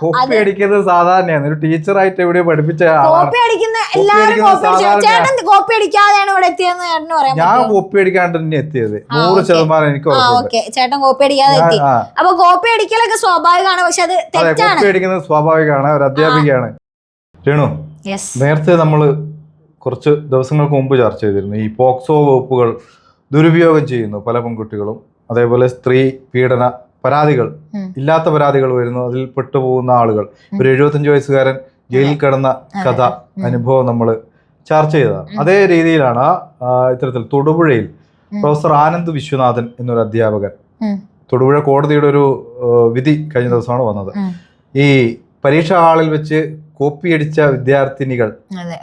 Copy അടിക്കുന്നത് സാധാരണയാണ്. ഒരു ടീച്ചറായിട്ട് എവിടെയോ പഠിപ്പിച്ച കോപ്പി അടിക്കുന്ന എല്ലാവരും കോപ്പി അടിച്ചു ചേട്ടൻ കോപ്പി അടിക്കാതെയാണ് ഇവിടെ എത്തിയെന്ന് ചേട്ടന് ഞാൻ കോപ്പി അടിക്കാണ്ട് തന്നെ എത്തിയത്. നൂറ് ശതമാനം എനിക്ക് ഓക്കെ ചേട്ടൻ കോപ്പി അടിക്കാതെ എത്തി. അപ്പൊ കോപ്പി അടിക്കലൊക്കെ സ്വാഭാവികമാണ് പക്ഷെ അത് തെറ്റാണ്. കോപ്പി അടിക്കുന്നത് സ്വാഭാവികമാണ്. ഒരു അധ്യാപികയാണ്. രേണു നേരത്തെ നമ്മൾ കുറച്ച് ദിവസങ്ങൾക്ക് മുമ്പ് ചർച്ച ചെയ്തിരുന്നു. ഈ പോക്സോ വകുപ്പുകൾ ദുരുപയോഗം ചെയ്യുന്നു പല പെൺകുട്ടികളും. അതേപോലെ സ്ത്രീ പീഡന പരാതികൾ. ഇല്ലാത്ത പരാതികൾ വരുന്നു. അതിൽ പെട്ടുപോകുന്ന ആളുകൾ. ഒരു എഴുപത്തഞ്ച് വയസ്സുകാരൻ ജയിലിൽ കിടന്ന കഥ അനുഭവം നമ്മൾ ചർച്ച ചെയ്തതാണ്. അതേ രീതിയിലാണ് ഇത്തരത്തിൽ തൊടുപുഴയിൽ. പ്രൊഫസർ ആനന്ദ് വിശ്വനാഥൻ എന്നൊരു അധ്യാപകൻ. തൊടുപുഴ കോടതിയുടെ ഒരു വിധി കഴിഞ്ഞ ദിവസമാണ് വന്നത്. ഈ പരീക്ഷാ ഹാളിൽ വെച്ച് കോപ്പിയടിച്ച വിദ്യാർത്ഥിനികൾ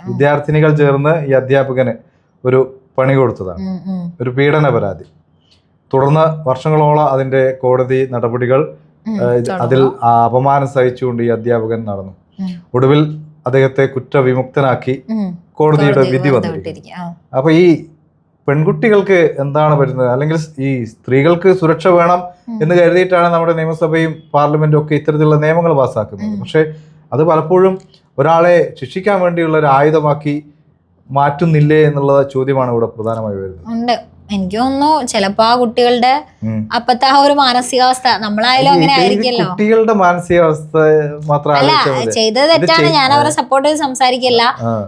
വിദ്യാർത്ഥിനികൾ ചേർന്ന് ഈ അധ്യാപകന് ഒരു പണി കൊടുത്തതാണ്. ഒരു പീഡന പരാതി. തുടർന്ന് വർഷങ്ങളോളം അതിന്റെ കോടതി നടപടികൾ. അതിൽ അപമാനം സഹിച്ചുകൊണ്ട് ഈ അധ്യാപകൻ നടന്നു. ഒടുവിൽ അദ്ദേഹത്തെ കുറ്റവിമുക്തനാക്കി. കോടതിയുടെ കോടതി വിധി വന്നു വന്നിരിക്കുന്നു. അപ്പൊ ഈ പെൺകുട്ടികൾക്ക് എന്താണ് വരുന്നത് അല്ലെങ്കിൽ ഈ സ്ത്രീകൾക്ക് സുരക്ഷ വേണം. എന്ന് കരുതിയിട്ടാണ് നമ്മുടെ നിയമസഭയും പാർലമെന്റും ഒക്കെ ഇത്തരത്തിലുള്ള നിയമങ്ങൾ പാസ്സാക്കുന്നത്. പക്ഷേ അത് പലപ്പോഴും ഒരാളെ ശിക്ഷിക്കാൻ വേണ്ടിയുള്ള ഒരു ആയുധമാക്കി മാറ്റുന്നില്ലേ എന്നുള്ള ചോദ്യമാണ് ഇവിടെ പ്രധാനമായി വരുന്നത്. എനിക്ക് തോന്നുന്നു ചിലപ്പോ ആ കുട്ടികളുടെ. അപ്പത്തെ ആ ഒരു മാനസികാവസ്ഥ നമ്മളായാലും അങ്ങനെ ആയിരിക്കല്ലോ കുട്ടികളുടെ മാനസികാവസ്ഥ അല്ല. ചെയ്തത് തെറ്റാണ്. ഞാൻ അവരെ സപ്പോർട്ട് ചെയ്ത് സംസാരിക്കില്ല.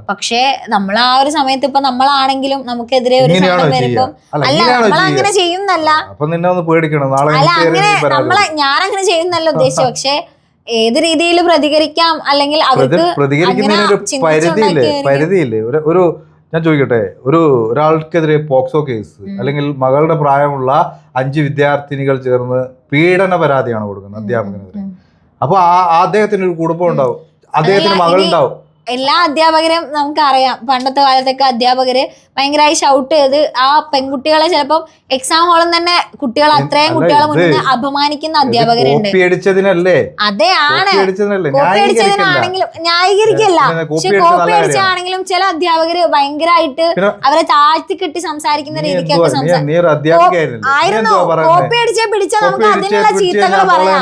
പക്ഷേ നമ്മൾ ആ ഒരു സമയത്ത് ഇപ്പൊ നമ്മളാണെങ്കിലും നമുക്കെതിരെ ഒരു സാധനം അല്ല നമ്മൾ അങ്ങനെ ചെയ്യുന്നല്ല. അല്ല അങ്ങനെ നമ്മളെ ഞാൻ അങ്ങനെ ചെയ്യുന്നല്ല ഉദ്ദേശിച്ചു പക്ഷെ ഏത് രീതിയിൽ പ്രതികരിക്കാം അല്ലെങ്കിൽ അവർക്ക് പരിധിയില്ലേ? ഒരു ഞാൻ ചോദിക്കട്ടെ ഒരു ഒരാൾക്കെതിരെ പോക്സോ കേസ് അല്ലെങ്കിൽ മകളുടെ പ്രായമുള്ള അഞ്ച് വിദ്യാർത്ഥിനികൾ ചേർന്ന് പീഡന പരാതിയാണ് കൊടുക്കുന്നത് അധ്യാപകനെതിരെ. അപ്പോൾ അപ്പൊ ആ അദ്ദേഹത്തിന് ഒരു കുടുംബം ഉണ്ടാവും. അദ്ദേഹത്തിന് മകളുണ്ടാവും എല്ലാ അധ്യാപകരും നമുക്കറിയാം. പണ്ടത്തെ കാലത്തൊക്കെ അധ്യാപകര് ഭയങ്കരമായി ഷൗട്ട് ചെയ്ത് ആ പെൺകുട്ടികളെ ചിലപ്പം എക്സാം ഹാളിൽ തന്നെ കുട്ടികൾ അത്രയും കുട്ടികളെ മുന്നിൽ അപമാനിക്കുന്ന അധ്യാപകരുണ്ട്. അതെ ആണ്. കോപ്പി അടിച്ചതിനാണെങ്കിലും ന്യായീകരിക്കല്ല. പക്ഷെ കോപ്പി അടിച്ചാണെങ്കിലും ചില അധ്യാപകര് ഭയങ്കരമായിട്ട് അവരെ താഴ്ത്തി കെട്ടി സംസാരിക്കുന്ന രീതിക്കൊക്കെ സംസാരിക്കും ആയിരുന്നു? കോപ്പി അടിച്ചേ പിടിച്ചാൽ നമുക്ക് അതിനുള്ള ചീത്തകൾ പറയാം.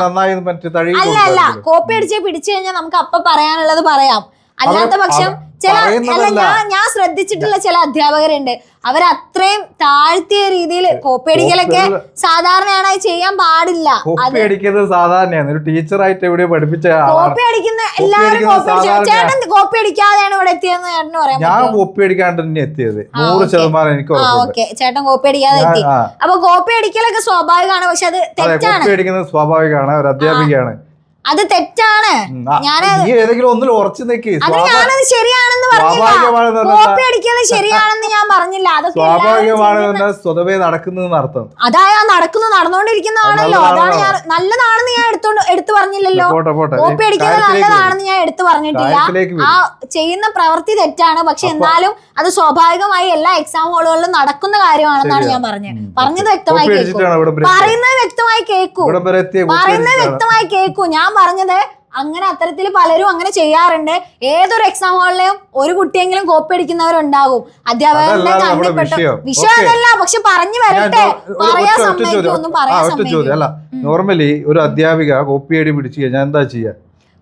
അല്ല അല്ല? കോപ്പി അടിച്ചേ പിടിച്ചു കഴിഞ്ഞാൽ നമുക്ക് അപ്പൊ പറയാനുള്ളത് പറയാം. അല്ലാത്ത പക്ഷം ചില അല്ല ഞാൻ ഞാൻ ശ്രദ്ധിച്ചിട്ടുള്ള ചില അധ്യാപകരുണ്ട്. അവർ അത്രയും താഴ്ത്തിയ രീതിയിൽ കോപ്പി അടിക്കലൊക്കെ സാധാരണയാണ് ചെയ്യാൻ പാടില്ല. അത് കോപ്പി അടിക്കുന്നത് സാധാരണയാണ്. ഒരു ടീച്ചറായിട്ട് എവിടെ പഠിപ്പിച്ച കോപ്പി അടിക്കുന്ന എല്ലാവരും ചേട്ടൻ കോപ്പി അടിക്കാതെയാണ് ഇവിടെ എത്തിയെന്ന് ചേട്ടന് പറയാൻ ഞാൻ പറ്റുമോ? കോപ്പി അടിക്കാണ്ട് തന്നെ എത്തിയത്. നൂറ് ശതമാനം എനിക്ക് ഓക്കെ. ചേട്ടൻ കോപ്പി അടിക്കാതെ എത്തി. അപ്പൊ കോപ്പി അടിക്കലൊക്കെ സ്വാഭാവികമാണ് പക്ഷെ അത് തെറ്റാണ്. കോപ്പി അടിക്കുന്നത് സ്വാഭാവികമാണ്. ഒരു അധ്യാപികയാണ്. അത് തെറ്റാണ്. ഞാൻ അത് ഞാനത് ശരിയാണെന്ന് പറഞ്ഞില്ല. കോപ്പി ശരിയാണെന്ന് ഞാൻ പറഞ്ഞില്ല. അതൊക്കെ സ്വാഭാവികമാണ് സ്വതവേ നടക്കുന്നതെന്ന് അർത്ഥം. അതായ നടക്കുന്നു നടന്നുകൊണ്ടിരിക്കുന്നതാണല്ലോ. അത് അതാണ് ഞാൻ നല്ലതാണെന്ന് ഞാൻ എടുത്തോണ്ട് എടുത്തു പറഞ്ഞില്ലല്ലോ. കോപ്പി അടിക്കുന്നത്. നല്ലതാണെന്ന് ഞാൻ എടുത്തു പറഞ്ഞിട്ടില്ല. ആ ചെയ്യുന്ന പ്രവൃത്തി തെറ്റാണ്. പക്ഷെ എന്നാലും അത് സ്വാഭാവികമായി എല്ലാ എക്സാം ഹോളുകളിലും നടക്കുന്ന കാര്യമാണെന്നാണ്. ഞാൻ പറഞ്ഞത്. പറഞ്ഞത്. വ്യക്തമായി കേൾക്കും. പറയുന്നത് വ്യക്തമായി കേൾക്കൂ. പറയുന്നത് വ്യക്തമായി കേൾക്കൂ. ഞാൻ പറഞ്ഞത്? അങ്ങനെ അത്തരത്തിൽ പലരും അങ്ങനെ ചെയ്യാറുണ്ട്. ഏതൊരു എക്സാം ഹോളിലെയും ഒരു കുട്ടിയെങ്കിലും കോപ്പി അടിക്കുന്നവരുണ്ടാകും. അധ്യാപകരുടെ വിഷയമല്ല നമ്മുടെ കണ്ണിൽപ്പെട്ട വിഷയം. വിഷയം അതല്ല പക്ഷെ പറഞ്ഞു വരട്ടെ. പറയാൻ സമ്മതിക്കും ഒന്നും പറയാൻ സമ്മതിക്കും. നോർമലി ഒരു അധ്യാപിക കോപ്പി അടി പിടിച്ചു കഴിഞ്ഞാൽ എന്താ ചെയ്യാ?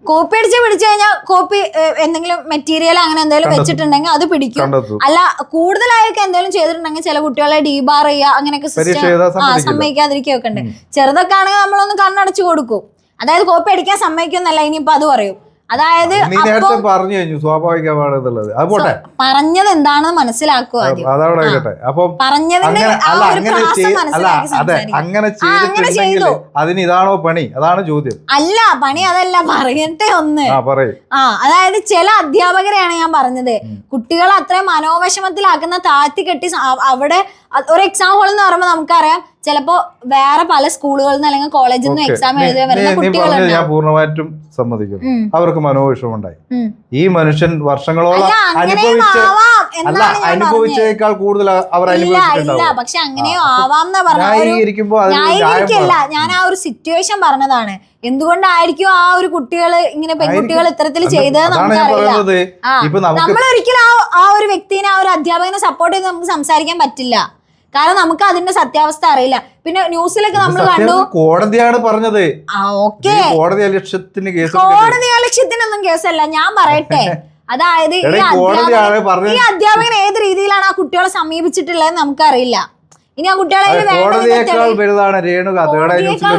കോപ്പി അടിച്ച് പിടിച്ചു കഴിഞ്ഞാൽ കോപ്പി എന്തെങ്കിലും മെറ്റീരിയൽ അങ്ങനെ എന്തെങ്കിലും വെച്ചിട്ടുണ്ടെങ്കിൽ അത് പിടിക്കും. അല്ല കൂടുതലായൊക്കെ എന്തെങ്കിലും ചെയ്തിട്ടുണ്ടെങ്കിൽ ചില കുട്ടികളെ ഡീബാർ ചെയ്യുക അങ്ങനെയൊക്കെ സിസ്റ്റം സമ്മതിക്കാതിരിക്കുകയൊക്കെ ഉണ്ട്. ചെറുതൊക്കെ ആണെങ്കിൽ നമ്മളൊന്ന് കണ്ണടച്ചു കൊടുക്കും. അതായത് കോപ്പി അടിക്കാൻ സമ്മതിക്കുന്നല്ല ഇനിയിപ്പോ അത് പറയും. അതായത് നീ നേരത്തെ പറഞ്ഞു കഴിഞ്ഞു സ്വാഭാവികമാണ് എന്നുള്ളത് അത് പോട്ടെ. പറഞ്ഞത് എന്താണെന്ന് മനസ്സിലാക്കുക അതവിടെ ആയിക്കോട്ടെ അപ്പം പറഞ്ഞതിന്റെ അതെ അങ്ങനെ ചെയ്തിട്ടുണ്ടെങ്കിൽ അതിന് ഇതാണോ പണി? അതാണ് ചോദ്യം. അല്ല പണി അതല്ല പറയട്ടെ ഒന്ന്. ആ അതായത് ചില അധ്യാപകരെയാണ് ഞാൻ പറഞ്ഞത്. കുട്ടികളെ അത്രയും മനോവിഷമത്തിലാക്കുന്ന താഴ്ത്തി കെട്ടി അവിടെ ഒരു എക്സാം ഹോൾ എന്ന് പറയുമ്പോൾ നമുക്കറിയാം ചിലപ്പോ വേറെ പല സ്കൂളുകളിൽ നിന്ന് അല്ലെങ്കിൽ കോളേജിൽ നിന്ന്. എക്സാം എഴുതി വരുന്ന ഞാൻ പൂർണമായിട്ടും സമ്മതിക്കുന്നു. അവർക്ക് മനോവിഷമുണ്ടായി. ഈ മനുഷ്യൻ വർഷങ്ങളോളം അനുഭവിച്ച അല്ല അനുഭവിച്ചതിനേക്കാൾ കൂടുതൽ അവർ അനുഭവിച്ചിട്ടുണ്ടാവും പക്ഷെ അങ്ങനെയോ ആവാം ന്യായീകരിക്കുമ്പോ. ഞാൻ ആ ഒരു സിറ്റുവേഷൻ പറഞ്ഞതാണ്. എന്തുകൊണ്ടായിരിക്കും ആ ഒരു കുട്ടികൾ ഇങ്ങനെ പെൺകുട്ടികൾ ഇത്തരത്തിൽ ചെയ്തത് നമുക്കറിയില്ല. ആ ആ ഒരു വ്യക്തിനെ ആ ഒരു അധ്യാപകനെ സപ്പോർട്ട് ചെയ്ത് നമുക്ക് സംസാരിക്കാൻ പറ്റില്ല. കാരണം നമുക്ക് അതിന്റെ സത്യാവസ്ഥ അറിയില്ല. പിന്നെ ന്യൂസിലൊക്കെ നമ്മൾ കണ്ടു. കോടതിയാണ് പറഞ്ഞത്. ഓക്കെ. കോടതി അലക്ഷ്യത്തിന് കേസ് കോടതി അലക്ഷ്യത്തിനൊന്നും കേസല്ല. ഞാൻ പറയട്ടെ. അതായത് ഈ അധ്യാപകൻ ഏത് രീതിയിലാണ് ആ കുട്ടികളെ സമീപിച്ചിട്ടുള്ളത് നമുക്കറിയില്ല. ഇനി ആ കുട്ടികളെ കോടതിയേക്കാൾ വലുതാണ് രേണുക.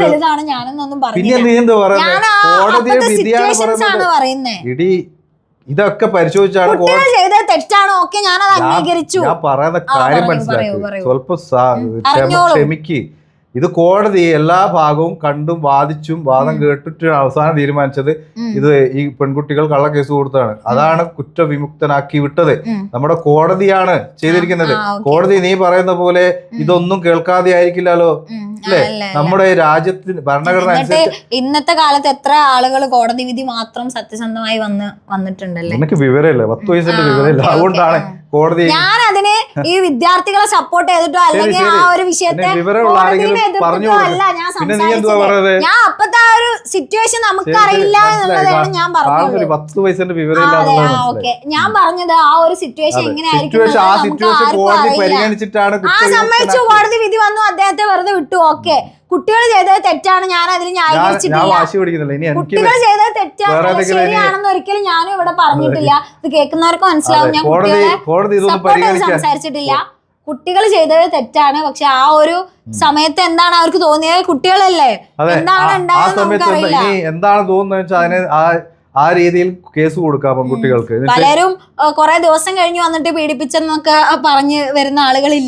വലുതാണ് ഞാനെന്നൊന്നും പറഞ്ഞു ഞാൻ ആ സിറ്റുവേഷൻസ് ആണ് പറയുന്നത്. ഇതൊക്കെ പരിശോധിച്ചാണ് തെറ്റാണോ? ഓക്കെ ഞാൻ അത് അംഗീകരിച്ചു. ഞാൻ പറയുന്ന കാര്യം മനസ്സിലാക്കി. സ്വല്പം. ക്ഷമിക്ക്. ഇത് കോടതി എല്ലാ ഭാഗവും കണ്ടും വാദിച്ചും വാദം കേട്ടിട്ട് അവസാനം തീരുമാനിച്ചത് ഇത് ഈ പെൺകുട്ടികൾ കള്ളക്കേസ് കൊടുത്താണ് അതാണ് കുറ്റവിമുക്തനാക്കി വിട്ടത്. നമ്മുടെ കോടതിയാണ് ചെയ്തിരിക്കുന്നത്. കോടതി നീ പറയുന്ന പോലെ ഇതൊന്നും കേൾക്കാതെ ആയിരിക്കില്ലല്ലോ. അല്ലെ? നമ്മുടെ രാജ്യത്തിന് ഭരണഘടന അനുസരിച്ച് ഇന്നത്തെ കാലത്ത് എത്ര ആളുകൾ കോടതി വിധി മാത്രം സത്യസന്ധമായി വന്ന് വന്നിട്ടുണ്ടല്ലേ? എനിക്ക് വിവരമില്ല. പത്ത് വയസ്സിന്റെ വിവരമില്ല. അതുകൊണ്ടാണ് കോടതി ഞാൻ ഈ വിദ്യാർത്ഥികളെ സപ്പോർട്ട് ചെയ്തിട്ടോ അല്ലെങ്കിൽ ആ ഒരു വിഷയത്തെ അല്ല ഞാൻ സംസാരിച്ചത് ഞാൻ അപ്പത്തെ ആ ഒരു സിറ്റുവേഷൻ നമുക്ക് അറിയില്ല എന്നുള്ളതാണ് ഞാൻ പറഞ്ഞത്. ഞാൻ പറഞ്ഞത് ആ ഒരു സിറ്റുവേഷൻ എങ്ങനെയായിരിക്കും ആ സമ്മതിച്ചു. കോടതി വിധി വന്നു. അദ്ദേഹത്തെ വെറുതെ വിട്ടു. ഓക്കെ. കുട്ടികൾ ചെയ്തത് തെറ്റാണ്. ഞാൻ അതിന് ന്യായീകരിച്ചിട്ടില്ല. കുട്ടികൾ ചെയ്തത് തെറ്റാണ്. ശരിയാണെന്ന് ഒരിക്കലും ഞാനും ഇവിടെ പറഞ്ഞിട്ടില്ല. ഇത് കേൾക്കുന്നവർക്ക് മനസ്സിലാവും. ഞാൻ കുട്ടികളെ സപ്പോർട്ട് സംസാരിച്ചിട്ടില്ല. കുട്ടികൾ ചെയ്തത് തെറ്റാണ്. പക്ഷെ ആ ഒരു സമയത്ത് എന്താണ് അവർക്ക് തോന്നിയത്? കുട്ടികളല്ലേ? എന്താണ് ഉണ്ടായത് നമുക്കറിയില്ല. എന്താണ് തോന്നുന്നത് വെച്ചാൽ അതിന് ആ ആ രീതിയിൽ കേസ് കൊടുക്കാം കുട്ടികൾക്ക് പലരും കുറെ ദിവസം കഴിഞ്ഞ് വന്നിട്ട് പീഡിപ്പിച്ചെന്നൊക്കെ പറഞ്ഞ് വരുന്ന ആളുകളില്ലേ?